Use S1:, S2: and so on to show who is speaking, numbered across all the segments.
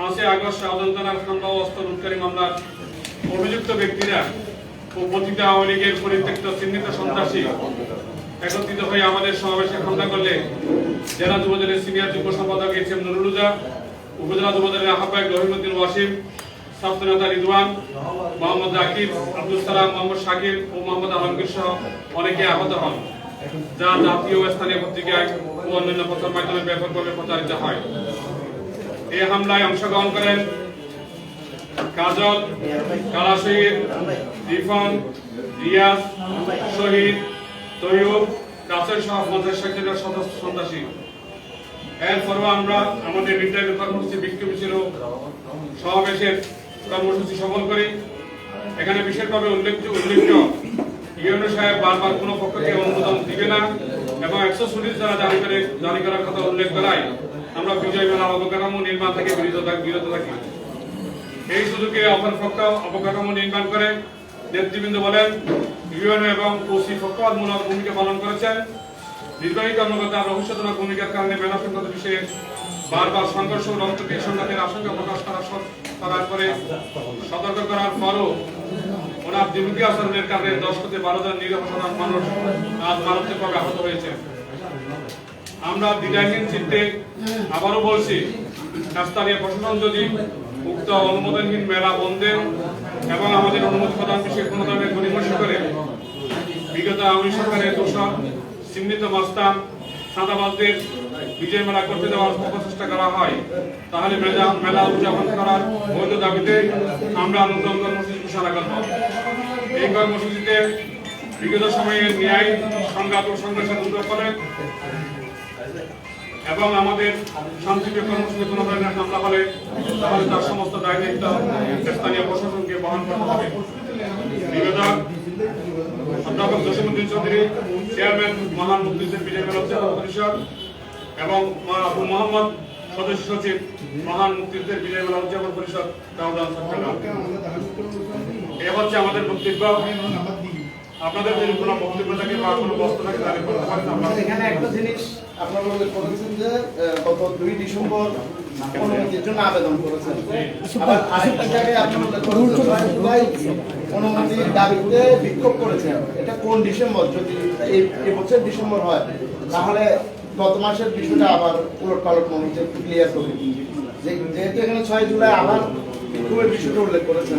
S1: পাঁচই আগস্ট শাহজাহান হামলা ও অস্ত্র রোধকারী মামলার অভিযুক্ত ব্যক্তিরা ও পতিতা আওয়ামী লীগের পরিত্যক্ত চিহ্নিত সন্ত্রাসী একত্রিত হয়ে আমাদের সমাবেশে হামলা করলে জেলা যুবদলের সিনিয়র যুগ্ম সম্পাদক এইচ এম নুরুলুজা উপজেলা যুবদলের আহ্বায়ক রহিমুদ্দিন ওয়াসিম, ছাত্রনেতা রিদওয়ান, মোহাম্মদ রাকিব, আব্দুল সালাম, মোহাম্মদ শাকির ও মোহাম্মদ আলমগীর সহ অনেকে আহত হন, যা জাতীয় স্থানীয় পত্রিকায় ও অন্যান্য প্রচার মাধ্যমে ব্যাপকভাবে প্রচারিত হয়। এই হামলায় অংশগ্রহণ করেন কাজল কালা শহীদ রিফন রিয়াজ, শহীদ, তৈয়ব রাসেল সহ পঞ্চাশ সদস্য সন্ত্রাসী। এরপরও আমরা আমাদের নির্ধারিত কর্মসূচি, বিক্ষোভ ছিল সমাবেশের কর্মসূচি সফল করি। এখানে বিশেষভাবে উল্লেখ উল্লেখ্য ইউএনও সাহেব বারবার কোনো পক্ষকে অনুমোদন দিবে না এবং একশো চল্লিশ দ্বারা জারি করে, জারি করার কথা উল্লেখ করায়। আমরা বিজয় মেলা অবকাঠামো নির্মাণ থেকে বিরত থাকি এই সুযোগে অপর পক্ষ অবকাঠামো নির্মাণ করে নেতৃবৃন্দ বলেন, ইউএনও এবং ওসি পক্ষপাতমূলক ভূমিকা পালন করেছেন। নির্বাহী কর্মকর্তা রহস্যজনক ভূমিকার কারণে মেলা সংক্রান্ত বিষয়ে বারবার সংঘর্ষ ও রক্তকে সংঘাতের আশঙ্কা প্রকাশ সত- করার পরে সতর্ক করার পরও ওনার দ্বিমুখী আচরণের কারণে দশ থেকে বারো জন নিরীহ মানুষ আজ মারাত্মকভাবে আহত হয়েছে আমরা দ্বিধাহীন চিত্তে আবারও বলছি স্থানীয় প্রশাসন যদি উক্ত অনুমোদনহীন মেলা বন্ধের এবং আমাদের অনুমতি প্রদান বিষয়ে কোনো ধরনের পরামর্শ করে বিগত আওয়ামী সরকারের দোষর চিহ্নিত মাস্তান সাদাবাজদের বিজয় মেলা করতে দেওয়ার অপচেষ্টা করা হয়, তাহলে মেলা মেলা উদযাপন করার বৈধ দাবিতে আমরা নতুন কর্মসূচি ঘোষণা করব। এই কর্মসূচিতে বিগত সময়ের ন্যায় সংঘাত ও সংঘর্ষের উদ্যোগ করে এবং আমাদের শান্তিপ্রিয় কর্মসূচি কোনো ধরনের হামলা হলে তাহলে তার সমস্ত দায় দায়িত্ব স্থানীয় প্রশাসনকে বহন করতে হবে। বিগত অধ্যাপক জসীমুদ্দিন চৌধুরী, চেয়ারম্যান মহান মুক্তিযুদ্ধের বিজয় মেলা পরিষদ এবং আবু মোহাম্মদ সদস্য সচিব মহান মুক্তিযুদ্ধের বিজয় মেলা উদযাপন পরিষদ এ হচ্ছে আমাদের বক্তব্য। আপনাদের যদি কোনো বক্তব্য থাকে বা কোনো বস্তু থাকে তাহলে করতে পারেন। আমরা
S2: এখানে একটা জিনিস আপনারা ডিসেম্বর হয়, তাহলে গত মাসের বিষয়টা আবার উলট পালট মনে হচ্ছে ক্লিয়ার করে যেহেতু এখানে ছয় জুলাই, আবার বিক্ষোভের বিষয়টা উল্লেখ করেছেন।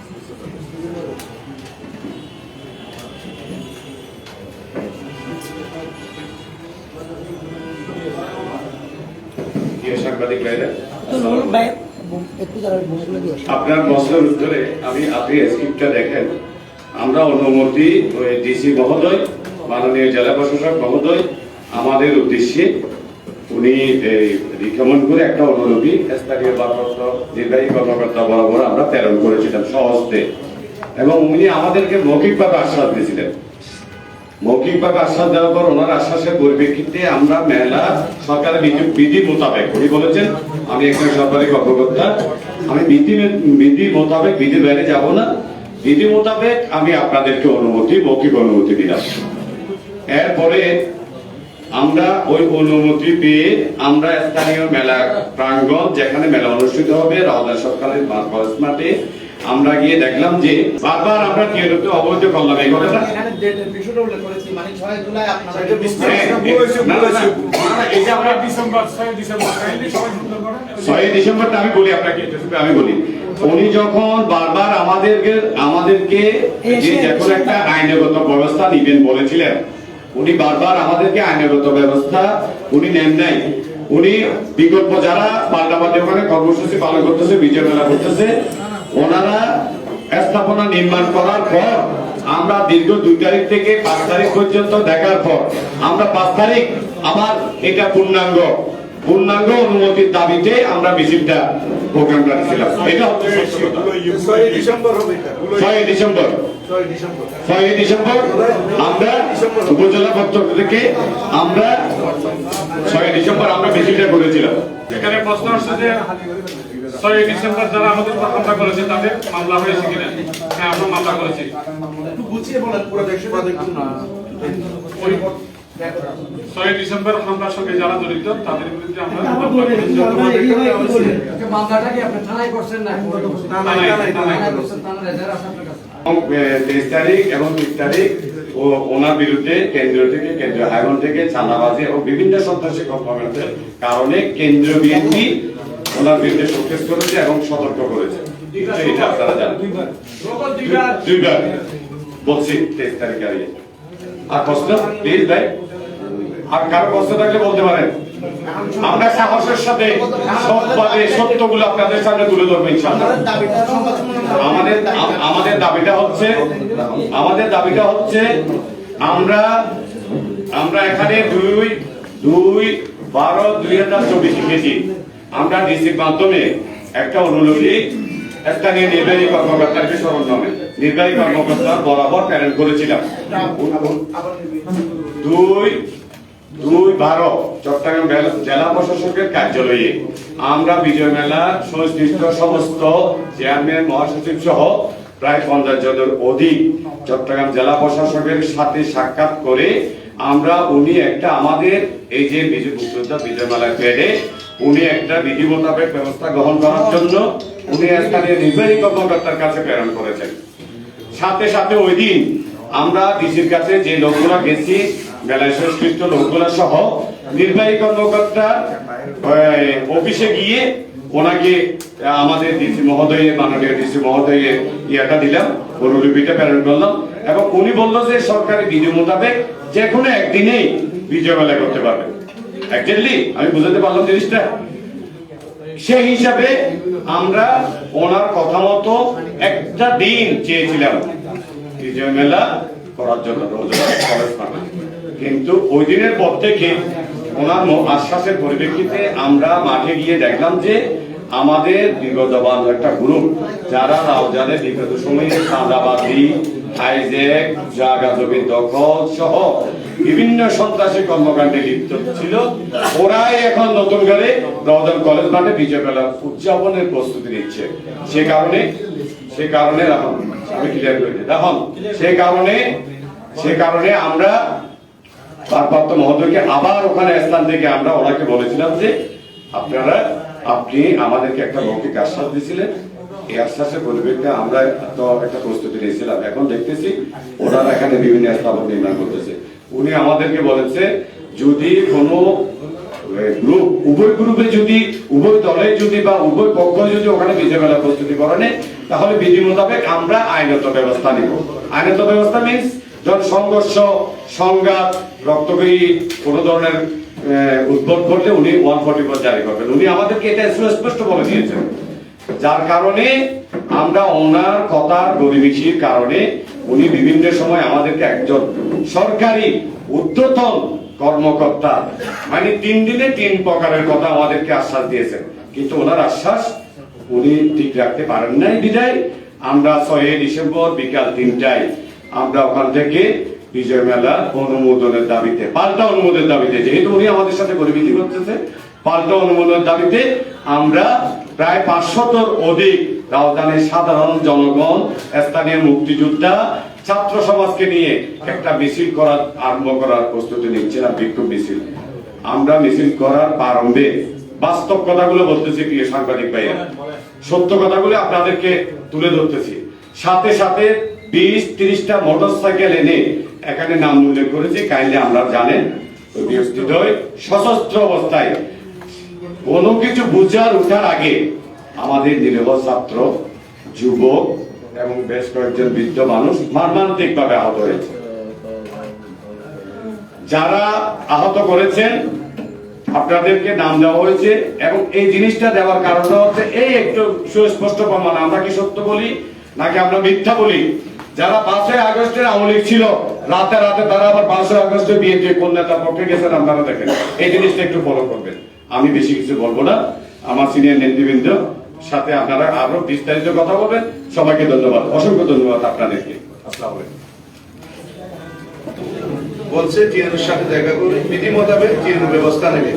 S3: প্রিয় সাংবাদিক ভাইরা। আপনার প্রশ্নের উত্তরে আমি আপনি স্ক্রিপ্টটা দেখেন। আমরা অনুমতি ডিসি মহোদয় মাননীয় জেলা প্রশাসক মহোদয় আমাদের উদ্দেশ্যে উনি এই রিকমেন্ড করে একটা অনুলিপি স্থানীয় ভারপ্রাপ্ত নির্বাহী কর্মকর্তা বরাবর আমরা প্রেরণ করেছিলাম সহজতে। এবং উনি আমাদেরকে মৌখিকভাবে আশ্বাস দিয়েছিলেন। মৌখিকভাবে আশ্বাস দেওয়ার পর ওনার আশ্বাসের পরিপ্রেক্ষিতে আমরা মেলা সরকারের বিধি- বিধি মোতাবেক, উনি বলেছেন, আমি একজন সরকারি কর্মকর্তা, আমি বিধি বিধি মোতাবেক বিধির বাইরে যাব না। বিধি মোতাবেক আমি আপনাদেরকে অনুমতি, মৌখিক অনুমতি দিলাম এরপরে আমরা ওই অনুমতি পেয়ে আমরা স্থানীয় মেলা প্রাঙ্গণ, যেখানে মেলা অনুষ্ঠিত হবে রাওদা সরকারের মাঠে আমরা গিয়ে দেখলাম যে বারবার আমরা কি অবৈধ করলাম এই কথাটা?
S2: ছয়
S3: ডিসেম্বরটা আমি বলি আপনাকে আমি বলি। উনি যখন বারবার আমাদেরকে আমাদেরকে যে যখন একটা আইনগত ব্যবস্থা নিবেন বলেছিলেন উনি বারবার আমাদেরকে আইনগত ব্যবস্থা উনি নেন নাই। উনি বিকল্প যারা পাল্টাপাল্টি ওখানে কর্মসূচি পালন করতেছে বিজয় মেলা করতেছে ওনারা স্থাপনা নির্মাণ করার পর, আমরা দীর্ঘ দুই তারিখ থেকে পাঁচ তারিখ পর্যন্ত দেখার পর, আমরা পাঁচ তারিখ আবার এটা পূর্ণাঙ্গ পূর্ণাঙ্গ অনুমতির দাবিতে আমরা মিছিলটা প্রোগ্রামটা ছিলাম এটা হচ্ছে
S4: ছয় ডিসেম্বর
S3: ছয় ডিসেম্বর।
S4: ছয় ডিসেম্বর।
S3: আমরা উপজেলা পত্র থেকে আমরা ছয় ডিসেম্বর আমরা মিছিলটা করেছিলাম।
S1: এখানে প্রশ্ন আসছে যে ছয় ডিসেম্বর যারা আমাদের উপর হামলা করেছে তাদের মামলা হয়েছে কিনা? হ্যাঁ আমরা মামলা করেছি।
S4: একটু গুছিয়ে বলেন পুরো
S1: ছয় ডিসেম্বর হামলার সঙ্গে যারা জড়িত তাদের বিরুদ্ধে আমরা
S3: তেইশ তারিখ এবং তিরিশ তারিখ ও ওনার বিরুদ্ধে কেন্দ্র থেকে কেন্দ্রীয় হাইকোর্ট থেকে চাঁদাবাজি এবং বিভিন্ন সন্ত্রাসী কর্মকাণ্ডের কারণে কেন্দ্রীয় বিএনপি ওনার বিরুদ্ধে শোকেস করেছে এবং সতর্ক করেছে। এটা আপনারা জানেন। দুইবার। বলছি তেইশ তারিখে আর। আর প্রশ্ন প্লিজ ভাই। আর কারও প্রশ্ন থাকলে বলতে পারেন। আমরা সাহসের সাথে সৎভাবে সত্যগুলো আপনাদের সামনে তুলে ধরবো
S2: আমাদের
S3: আমাদের দাবিটা হচ্ছে, আমাদের দাবিটা হচ্ছে, আমরা আমরা এখানে দুই দুই বারো দুই হাজার চব্বিশ লিখেছি আমরা ডিসির মাধ্যমে একটা অনুলিপি স্থানীয় নির্বাহী কর্মকর্তাকে সরঞ্জামে, নির্বাহী কর্মকর্তা বরাবর প্রেরণ করেছিলাম। দুই দুই বারো চট্টগ্রাম জেলা- প্রশাসকের কার্যালয়ে আমরা বিজয় মেলা সংশ্লিষ্ট সমস্ত চেয়ারম্যান, মহাসচিব সহ প্রায় পঞ্চাশ জনের অধিক চট্টগ্রাম জেলা প্রশাসকের সাথে সাক্ষাৎ করে আমরা উনি একটা আমাদের এই যে বিজয় মুক্তিযোদ্ধা বিজয় মেলা পেডে, উনি একটা বিধি মোতাবেক ব্যবস্থা গ্রহণ করার জন্য উনি স্থানীয় নির্বাহী কর্মকর্তার কাছে প্রেরণ করেছেন। সাথে সাথে ওই দিন আমরা ডিসির কাছে যে লোকগুলা গেছি সংশ্লিষ্ট লোকগুলা সহ নির্বাহী কর্মকর্তা অফিসে গিয়ে ওনাকে, আমাদের ডিসি মহোদয়ের মাননীয় ডিসি মহোদয়ের ইয়েটা দিলাম, অনুলিপিটা প্রেরণ করলাম, এবং উনি বলল যে সরকারি বিধি মোতাবেক যে কোনো একদিনেই বিজয় মেলা করতে পারবে। একজাক্টলি আমি বুঝাতে পারলাম জিনিসটা। সেই হিসাবে আমরা ওনার কথা মতো একটা দিন চেয়েছিলাম বিজয় মেলা করার জন্য রোজগার খরচ কিন্তু ওই দিনের পর থেকে ওনার আশ্বাসের পরিপ্রেক্ষিতে আমরা মাঠে গিয়ে দেখলাম যে আমাদের বিগতবান একটা গ্রুপ যারা রাউজানের বিগত সময়ে চাঁদাবাদী হাইজ্যাক জায়গা জমি দখল সহ বিভিন্ন সন্ত্রাসী কর্মকাণ্ডে লিপ্ত ছিল, ওরাই এখন নতুন করে রওজান কলেজ মাঠে বিজয় মেলা উদযাপনের প্রস্তুতি নিচ্ছে। সে কারণে সে কারণে রাখুন আমি ক্লিয়ার করে রাখুন সে কারণে সে কারণে আমরা ভারপ্রাপ্ত মহোদয়কে আবার ওখানে স্থান থেকে আমরা ওনাকে বলেছিলাম যে আপনারা আপনি আমাদেরকে একটা মৌখিক আশ্বাস দিয়েছিলেন। এই আশ্বাসের পরিপ্রেক্ষিতে আমরা তো একটা প্রস্তুতি নিয়েছিলাম। এখন দেখতেছি ওনারা এখানে বিভিন্ন স্থাপন নির্মাণ করতেছে। উনি আমাদেরকে বলেছে যদি কোনো গ্রুপ উভয় গ্রুপে যদি উভয় দলে যদি বা উভয় পক্ষ যদি ওখানে বিজয় মেলা প্রস্তুতি করে নেয়, তাহলে বিধি মোতাবেক আমরা আইনত ব্যবস্থা নিব। আইনত ব্যবস্থা মিনস যখন সংঘর্ষ সংঘাত রক্তকরী কোন ধরনের উদ্ভব ঘটলে উনি ওয়ান ফর্টি জারি করবেন। উনি আমাদেরকে এটা সুস্পষ্ট বলে দিয়েছেন। যার কারণে আমরা ওনার কথার গরিবিসির কারণে উনি বিভিন্ন সময় আমাদেরকে একজন সরকারি উদ্যতন কর্মকর্তা মানে তিন দিনে তিন প্রকারের কথা আমাদেরকে আশ্বাস দিয়েছেন। কিন্তু ওনার আশ্বাস উনি ঠিক রাখতে পারেন নাই। বিদায়, আমরা ছয় ডিসেম্বর বিকাল তিনটায় আমরা ওখান থেকে বিজয় মেলা অনুমোদনের দাবিতে, পাল্টা অনুমোদনের দাবিতে, যেহেতু উনি আমাদের সাথে পরিমিতি করতেছে, পাল্টা অনুমোদনের দাবিতে আমরা প্রায় পাঁচশতর অধিক রাজধানীর সাধারণ জনগণ, স্থানীয় মুক্তিযোদ্ধা, ছাত্র সমাজকে নিয়ে একটা মিছিল করার, আরম্ভ করার প্রস্তুতি নিচ্ছিলাম বিক্ষোভ মিছিল। আমরা মিছিল করার প্রারম্ভে বাস্তব কথাগুলো বলতেছি প্রিয় সাংবাদিক ভাইয়া সত্য কথাগুলো আপনাদেরকে তুলে ধরতেছি। সাথে সাথে বিশ ত্রিশটা মোটর সাইকেল এনে এখানে নাম উল্লেখ করেছি কাইন্ডলি আমরা জানেন সশস্ত্র অবস্থায়। কোনো কিছু বুঝার, উঠার আগে আমাদের নিরীহ ছাত্র, যুবক এবং বেশ কয়েকজন বৃদ্ধ মানুষ মর্মান্তিক ভাবে আহত হয়েছে। যারা আহত করেছেন, আপনাদেরকে নাম দেওয়া হয়েছে এবং এই জিনিসটা দেওয়ার কারণটা হচ্ছে, এই একটু সুস্পষ্ট প্রমাণ, আমরা কি সত্য বলি, নাকি আমরা মিথ্যা বলি? যারা পাঁচই আগস্টের আওয়ামী ছিল, রাতে রাতে তারা আবার পাঁচই আগস্টে বিএনপি কোন নেতার পক্ষে গেছেন আপনারা দেখেন। এই জিনিসটা একটু ফলো করবেন। আমি বেশি কিছু বলব না। আমার সিনিয়র নেতৃবৃন্দ, সাথে আপনারা আরও বিস্তারিত কথা বলবেন। সবাইকে ধন্যবাদ। অসংখ্য ধন্যবাদ আপনাদেরকে। আসসালামু
S4: বলছে টিএনএর সাথে দেখা করে বিধি মোতাবেক টিএনএ ব্যবস্থা নেবে।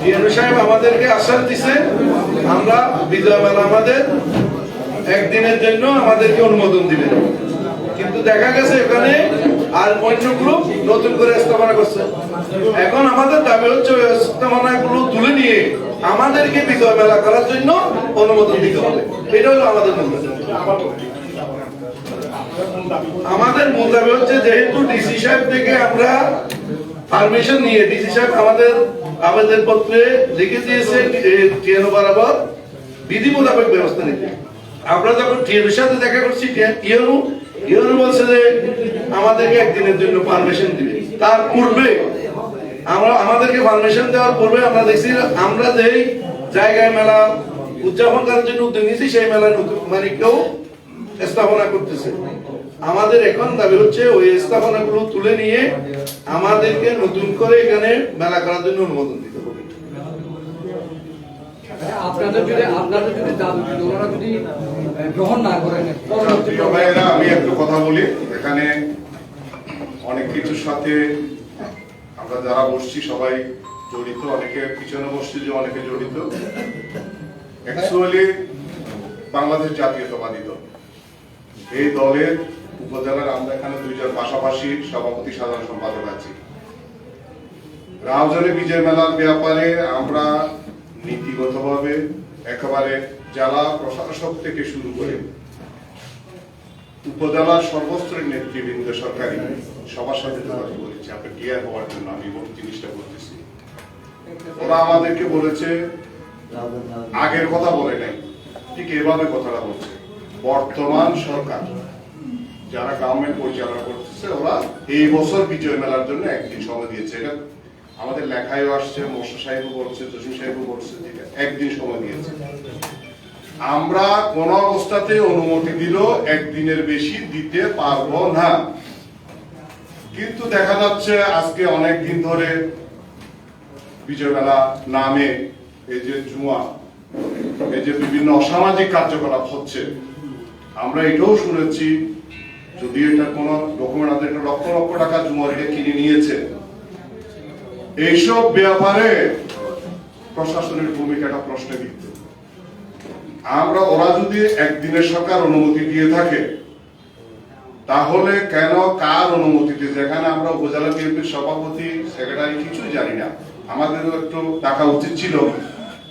S4: টিএনএ সাহেব আমাদেরকে আশ্বাস দিছে, আমরা বিজয় মেলা আমাদের একদিনের জন্য আমাদেরকে অনুমোদন দিবেন। কিন্তু দেখা গেছে এখানে, আর গ্রুপ নতুন করে স্থাপনা করছে। এখন আমাদের দাবি হচ্ছে স্থাপনাগুলো তুলে নিয়ে আমাদেরকে বিজয় মেলা করার জন্য অনুমোদন দিতে হবে। এটা হলো আমাদের মূল। আমাদের মূল দাবি হচ্ছে যেহেতু ডিসি সাহেব থেকে আমরা পারমিশন নিয়ে ডিসি সাহেব আমাদের আবেদন পত্রে লিখে দিয়েছে টিএনও বরাবর বিধি মোতাবেক ব্যবস্থা নিতে। আমরা যখন টিএনওর সাথে দেখা করছি টিএনও টিএনও বলছে যে আমাদেরকে একদিনের জন্য পারমিশন দিবে। তার পূর্বে আমরা আমাদেরকে পারমিশন দেওয়ার পূর্বে আমরা দেখছি আমরা যেই জায়গায় মেলা উদযাপন করার জন্য উদ্যোগ নিয়েছি, সেই নতুন মানে কেউ স্থাপনা করতেছে। আমাদের এখন দাবি হচ্ছে ওই স্থাপনাগুলো তুলে নিয়ে আমাদেরকে নতুন করে এখানে মেলা করার জন্য অনুমোদন দিতে হবে।
S5: আপনাদের যদি আপনাদের যদি দাবি ওনারা যদি গ্রহণ না করেন
S6: প্রিয় ভাইয়েরা, আমি একটু কথা বলি। এখানে অনেক কিছুর সাথে আমরা যারা বসছি, সবাই জড়িত। অনেকে পিছনে বসছি যে অনেকে জড়িত। অ্যাকচুয়ালি বাংলাদেশ জাতীয়তাবাদী দল। এই দলের উপজেলার আমরা এখানে দুইজন, পাশাপাশি সভাপতি, সাধারণ সম্পাদক আছি। রাউজানে বিজয় মেলার ব্যাপারে আমরা নীতিগতভাবে একেবারে জেলা প্রশাসক থেকে শুরু করে উপজেলার সর্বস্তরের নেতৃবৃন্দ সরকারি সবার সাথে যোগাযোগ করেছি। আপনি ক্লিয়ার হওয়ার জন্য আমি জিনিসটা বলতেছি। ওরা আমাদেরকে বলেছে, আগের কথা বলে নাই, ঠিক এভাবে কথাটা বলছে। বর্তমান সরকার যারা গভর্নমেন্ট পরিচালনা করতেছে, ওরা এই বছর বিজয় মেলার জন্য একদিন সময় দিয়েছে। এটা আমাদের লেখায়ও আসছে মোর্শা সাহেবও বলছে, জসিম সাহেবও বলছে একদিন সময় দিয়েছে। আমরা কোন অবস্থাতে অনুমতি দিল একদিনের বেশি দিতে পারব না। কিন্তু দেখা যাচ্ছে আজকে অনেক দিন ধরে বিজয়বেলা নামে এই যে জুয়া এই যে বিভিন্ন অসামাজিক কার্যকলাপ হচ্ছে, আমরা এটাও শুনেছি, যদি এটা কোনো ডকুমেন্ট এটা লক্ষ লক্ষ টাকা জুয়ার এটা কিনে নিয়েছে। এইসব ব্যাপারে প্রশাসনের ভূমিকাটা প্রশ্নে দিতে আমরা, ওরা যদি একদিনের সরকার অনুমতি দিয়ে থাকে, তাহলে কেন কার অনুমতিতে? যেখানে আমরা উপজেলা বিএনপির সভাপতি, সেক্রেটারি কিছুই জানি না। আমাদেরও একটু টাকা উচিত ছিল।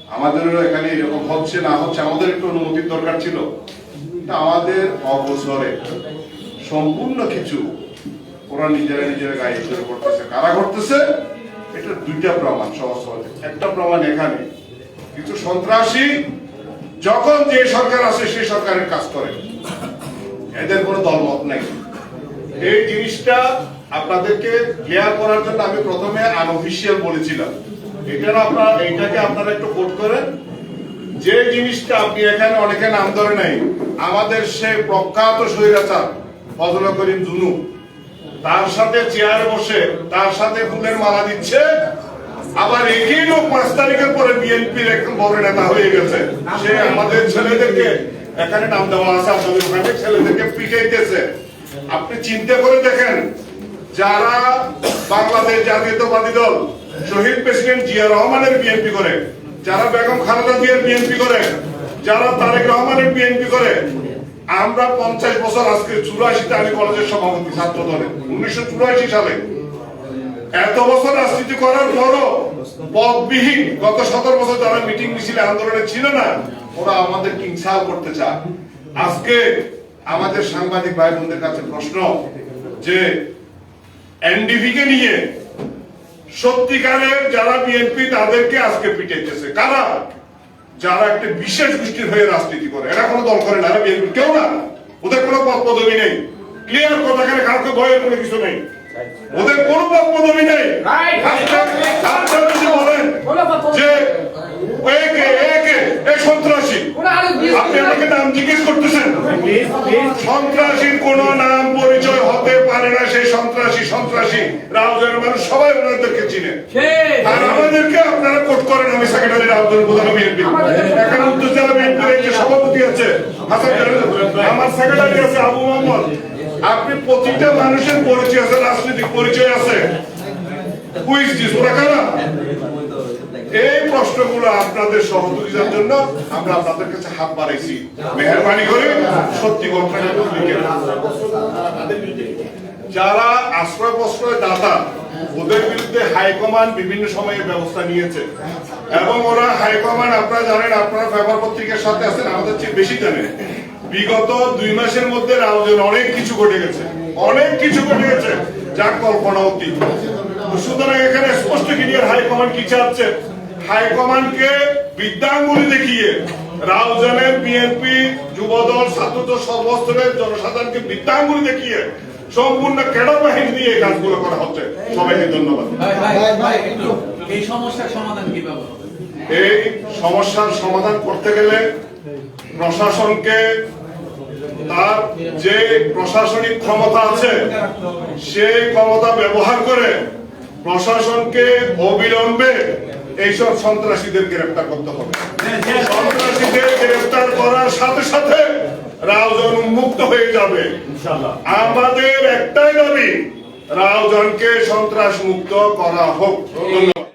S6: আমাদেরও এখানে এরকম হচ্ছে, না হচ্ছে, আমাদের একটু অনুমতির দরকার ছিল। আমাদের অবসরে সম্পূর্ণ কিছু ওরা নিজেরা নিজেরা গায়ে শুরু করতেছে কারা করতেছে? এটা দুইটা প্রমাণ সহজে একটা প্রমাণ এখানে। কিছু সন্ত্রাসী যখন যে সরকার আছে সেই সরকারের কাজ করে। এদের কোনো দলমত নাই। এই জিনিসটা আপনাদেরকে ক্লিয়ার করার জন্য আমি প্রথমে আনঅফিসিয়াল বলেছিলাম। এটা আপনারা, এইটাকে আপনারা একটু কোট করেন। যে জিনিসটা আপনি এখানে অনেকে নাম ধরে নাই, আমাদের সে প্রখ্যাত স্বৈরাচার, ফজল করিম জুনু, তার সাথে চেয়ারে বসে, তার সাথে ফুলের মালা দিচ্ছে আবার পাঁচ তারিখের পরে বিএনপির বড় নেতা হয়ে গেছে। সে আমাদের ছেলেদেরকে, এখানে নাম দেওয়া আছে আপনাদের ওখানে, ছেলেদেরকে পিটাইতেছে। আপনি চিন্তা করে দেখেন, যারা বাংলাদেশ জাতীয়তাবাদী দল, শহীদ প্রেসিডেন্ট জিয়া রহমানের বিএনপি করে, যারা বেগম খালেদা জিয়ার বিএনপি করে, যারা তারেক রহমানের বিএনপি করে, আমরা পঞ্চাশ বছর আজকে চুরাশিতে আমি কলেজের সভাপতি ছাত্র দলের উনিশশো চুরাশি সালে। এত বছর রাজনীতি করার পরও পদবিহীন, গত সতেরো বছর যারা মিটিং মিছিলে আন্দোলনে ছিল না, ওরা আমাদের হিংসাও করতে চায়। আজকে আমাদের সাংবাদিক ভাই বোনদের কাছে প্রশ্ন যে এনডিভি কে নিয়ে সত্যিকারের যারা বিএনপি তাদেরকে আজকে পিটাইতেছে, কারা? যারা একটা বিশেষ গোষ্ঠীর হয়ে রাজনীতি করে। এরা কোনো দল করে না বিএনপি। কেউ না। ওদের কোনো পদ পদবি নেই। ক্লিয়ার কথা কাউকে ভয়ের কোনো কিছু নেই। ওদের কোনো পদবি নেই। বলেন যে একে একে এ সন্ত্রাসী। আপনি আমাকে নাম জিজ্ঞেস করতেছেন? সন্ত্রাসীর কোন নাম পরিচয় হতে পারে না সেই সন্ত্রাসী সন্ত্রাসী। রাউজানের মানুষ সবাই ওনাদেরকে চিনে। আর আমাদেরকে আপনারা কোট করেন আমি সেক্রেটারি রাউজানের প্রধান বিএনপি। এখানে উত্তর জেলা বিএনপির সভাপতি আছে হাসান আমার সেক্রেটারি আছে আবু মোহাম্মদ। আপনি প্রতিটা মানুষের পরিচয় আছে, রাজনৈতিক পরিচয় আছে। এই প্রশ্নগুলো আপনাদের সহযোগিতার জন্য আমরা আপনাদের কাছে হাত বাড়াইছি। মেহরবানি করে সত্যি যারা আশ্রয় প্রশ্রয় দাতা, ওদের বিরুদ্ধে হাইকমান্ড বিভিন্ন সময়ে ব্যবস্থা নিয়েছে। এবং ওরা হাইকমান্ড আপনারা জানেন, আপনারা পেপার পত্রিকার সাথে আছেন, আমাদের চেয়ে বেশি জানেন। বিগত দুই মাসের মধ্যে রাউজেন অনেক কিছু ঘটে গেছে। অনেক কিছু ঘটে গেছে যা কল্পনা অতীত সুতরাং এখানে স্পষ্ট ক্লিয়ার হাইকমান্ড কি চাচ্ছে? হাইকমান্ডকে বিদ্যাঙ্গুলি দেখিয়ে রাউজানের বিএনপি যুবদল ছাত্রদল সর্বস্তরের জনসাধারণকে বিদ্যাঙ্গুলি দেখিয়ে সম্পূর্ণ ক্যাডার বাহিনী দিয়ে এই কাজগুলো করা হচ্ছে। সবাইকে ধন্যবাদ।
S7: এই সমস্যার সমাধান কীভাবে
S6: এই সমস্যার সমাধান করতে গেলে প্রশাসনকে তার যে প্রশাসনিক ক্ষমতা আছে সেই ক্ষমতা ব্যবহার করে প্রশাসনকে অবিলম্বে এইসব সন্ত্রাসীদের গ্রেফতার করতে হবে। সন্ত্রাসীদের গ্রেফতার করার সাথে সাথে রাউজন মুক্ত হয়ে যাবে। আমাদের একটাই দাবি রাউজনকে সন্ত্রাস মুক্ত করা হোক। ধন্যবাদ।